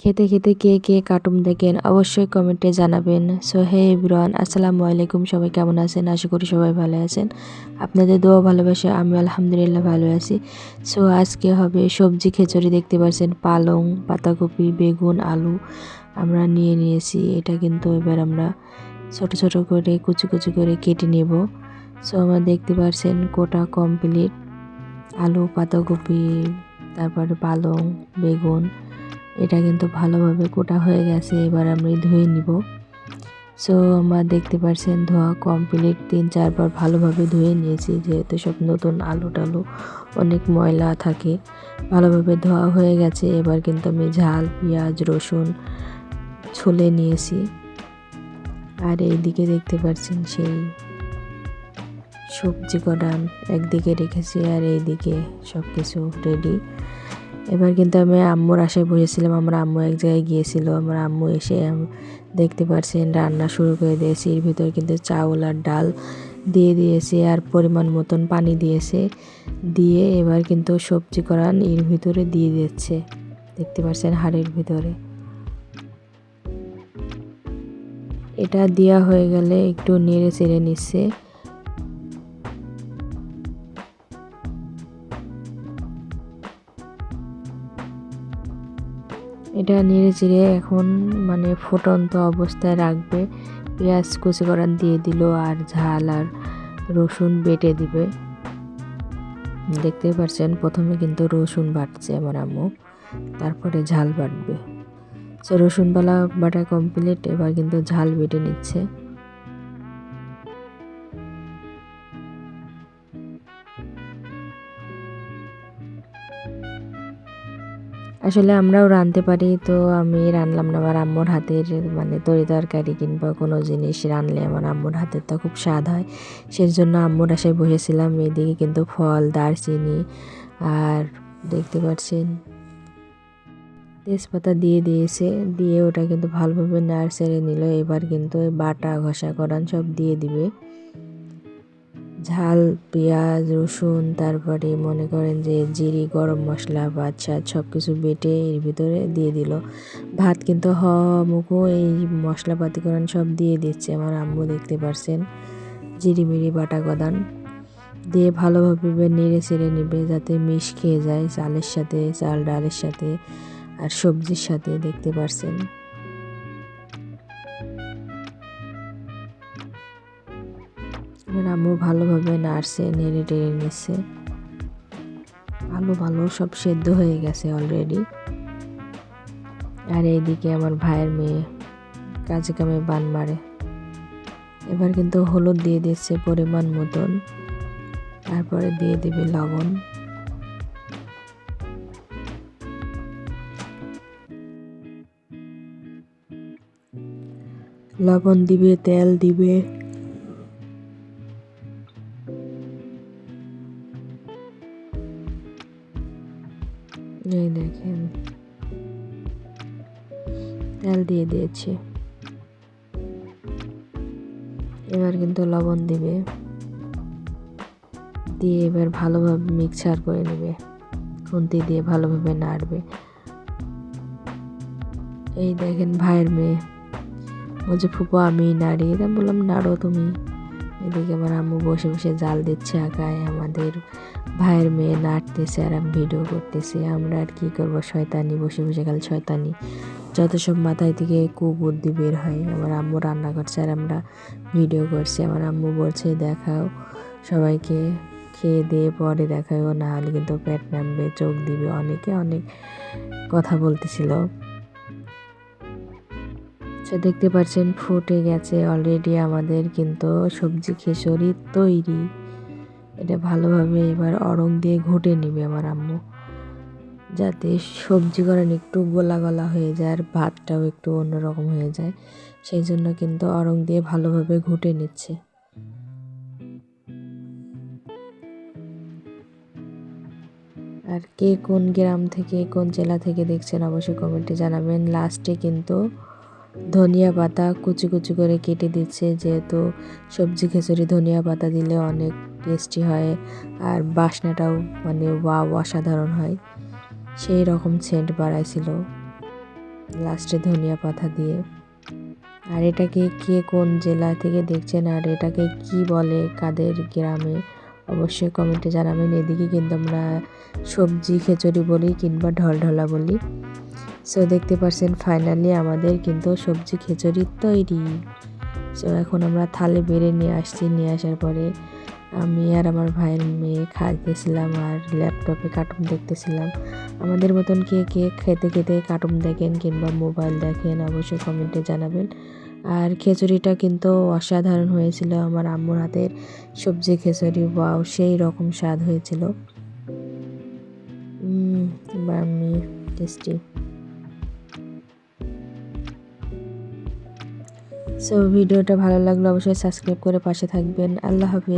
খেতে খেতে কে কে কার্টুন দেখেন অবশ্যই কমেন্টে জানাবেন। সো হে এভরিওয়ান আসসালামু আলাইকুম, সবাই কেমন আছেন? আশা করি সবাই ভালো আছেন। আপনাদের দোয়া ভালোবাসে আমি আলহামদুলিল্লাহ ভালো আছি। সো আজকে হবে সবজি খিচুড়ি, দেখতে পাচ্ছেন পালং, পাতাকপি, বেগুন, আলু আমরা নিয়ে নিয়েছি। এটা কিন্তু এবার আমরা ছোট ছোট করে, কুচি কুচি করে কেটে নেব। সো আমরা দেখতে পাচ্ছেন কোটা কমপ্লিট আলু, পাতাকপি, তারপর পালং, বেগুন। এটা কিন্তু ভালোভাবে কোটা হয়ে গেছে, এবার আমি ধুয়ে নিব। সো আমরা দেখতে পাচ্ছেন ধোয়া কমপ্লিট তিন, চারবার ভালোভাবে ধুয়ে নিয়েছি, যেহেতু সব নতুন আলু টালু অনেক ময়লা থাকে। ভালোভাবে ধোয়া হয়ে গেছে, এবার কিন্তু আমি ঝাল, পেঁয়াজ, রসুন ছুলে নিয়েছি। আর এইদিকে দেখতে পাচ্ছেন সেই সবজি কটা একদিকে রেখেছি, আর এইদিকে সব কিছু রেডি এবার কিন্তু আমি আম্মুর আশায় বসেছিলাম, আমার আম্মু এক জায়গায় গিয়েছিল, আমার আম্মু এসে দেখতে পারছেন, রান্না শুরু করে দিয়েছে, এর ভিতরে কিন্তু চাউল আর ডাল দিয়ে দিয়েছে আর পরিমাণ মতন পানি দিয়েছে, দিয়ে এবার কিন্তু সবজি করান এর ভিতরে দিয়ে দিচ্ছে, দেখতে পাচ্ছেন হাড়ের ভিতরে। এটা দেওয়া হয়ে গেলে একটু নেড়ে চেড়ে নিচ্ছে এটা নেড়ে চেড়ে এখন মানে ফুটন্ত অবস্থায় রাখবে। পেঁয়াজ কুচি করান দিয়ে দিল আর ঝাল আর রসুন বেটে দিবে। দেখতেই পাচ্ছেন প্রথমে কিন্তু রসুন বাটছে আমার আম্মু, তারপরে ঝাল বাটবে। সো রসুন বালা বাটা কমপ্লিট এবার কিন্তু ঝাল বেটে নিচ্ছে। আসলে আমরাও রাঁধতে পারি, তো আমি রানলাম না। আমার আম্মুর হাতের মানে তরি তরকারি কিংবা কোনো জিনিস রানলে আমার আম্মুর হাতের তো খুব স্বাদ হয়। সেই জন্য আম্মুর আশায় বসেছিলাম, এদিকে কিন্তু ফল, দারচিনি আর দেখতে পাচ্ছেন তেজপাতা দিয়ে দিয়েছে। দিয়ে ওটা কিন্তু ভালোভাবে নাড় ছেড়ে নিল এবার কিন্তু বাটা, ঘষা, করান সব দিয়ে দিবে। ঝাল, পেঁয়াজ, রসুন, তারপরে মনে করেন যে জিরি, গরম মশলা বাচ্চা সব কিছু বেটে এর ভিতরে দিয়ে দিল। ভাত কিন্তু হ মুখো এই মশলাপাতি করেন সব দিয়ে দিচ্ছে। আমার আম্মু দেখতে পারছেন, জিরিমিরি বাটা গদান। দিয়ে ভালোভাবে নেড়ে চেড়ে নেবে যাতে মিশ খেয়ে যায়, চালের সাথে, চাল ডালের সাথে আর সবজির সাথে দেখতে পারছেন। আমার আম্মু, ভালোভাবে নাড়ছে, নেড়ে টেড়ে নিচ্ছে। ভালো ভালো, সব সেদ্ধ হয়ে গেছে অলরেডি আর এইদিকে আমার ভাইয়ের মেয়ে কাজে কামে বান মারে। এবার কিন্তু হলুদ দিয়ে দিচ্ছে পরিমাণ মতন। তারপরে দিয়ে দেবে লবণ। লবণ দিবে, তেল দিবে। তেল দিয়ে দিয়েছি। এবার কিন্তু লবণ দিবে। দিয়ে এবার ভালোভাবে মিক্সার করে নেবে। খুন্তি দিয়ে ভালোভাবে নাড়বে। এই দেখেন ভাইয়ের মেয়ে। বলছে, ফুপু আমি নাড়ি। তা বললাম, নাড়ো তুমি। এদিকে আমার আম্মু বসে বসে জাল দিচ্ছে আঁকায় আমাদের ভাইয়ের মেয়ে নাড়তেছে আর আমি ভিডিও করতেছি। আমরা আর কী করব? শয়তানি, বসে বসে খালি শয়তানি। যত সব মাথায় থেকে কুবুদ্ধি বের হয়, আমার আম্মু রান্না করছে আর আমরা ভিডিও করছি। আমার আম্মু বলছে, দেখাও সবাইকে, খেয়ে দিয়ে পরে দেখাও, না হলে কিন্তু পেট নামবে, চোখ দিবে। অনেকে অনেক কথা বলতেছিল। সে দেখতে পাচ্ছেন ফুটে গেছে অলরেডি আমাদের কিন্তু সবজি খেসরি তৈরি। এটা ভালোভাবে এবার অরং দিয়ে ঘুটে নেবে আমার আম্মু। যাতে সবজি করেন একটু গোলা গলা হয়ে যায় আর ভাতটাও একটু অন্যরকম হয়ে যায়। সেই জন্য কিন্তু অরং দিয়ে ভালোভাবে ঘুটে নিচ্ছে। আর কে কোন গ্রাম থেকে কোন জেলা থেকে দেখছেন অবশ্যই কমেন্টে জানাবেন। লাস্টে কিন্তু ধনিয়া পাতা কুচি কুচি করে কেটে দিচ্ছে, যেহেতু সবজি খিচুড়ি ধনিয়া পাতা দিলে অনেক টেস্টি হয় আর বাসনাটাও মানে ওয়া অসাধারণ হয়। সেই রকম সেন্ট বাড়াইছিল লাস্টে ধনিয়া পাতা দিয়ে। আর এটাকে কে কোন জেলা থেকে দেখছেন আর এটাকে কি বলে, কাদের গ্রামে, অবশ্যই কমেন্টে জানাবেন। এদিকে কিন্তু আমরা সবজি খিচুড়ি বলি কিংবা ঢলঢলা বলি। সো দেখতে পাচ্ছেন ফাইনালি আমাদের কিন্তু সবজি খিচুড়ি তৈরি। সো এখন আমরা থালে বেড়ে নিয়ে আসছি। নিয়ে আসার পরে আমি আর আমার ভাইয়ের মেয়ে খাইতেছিলাম আর ল্যাপটপে কার্টুন দেখতেছিলাম। আমাদের মতন কে কে খেতে খেতে কার্টুন দেখেন কিংবা মোবাইল দেখেন অবশ্যই কমেন্টে জানাবেন। আর খিচুড়িটা কিন্তু অসাধারণ হয়েছিল। আমার আম্মুর হাতের সবজি খিচুড়ি ওয়াও সেই রকম স্বাদ হয়েছিল। টেস্টি সো ভিডিওটা ভালো লাগলে অবশ্যই সাবস্ক্রাইব করে পাশে থাকবেন। আল্লাহ হাফিজ।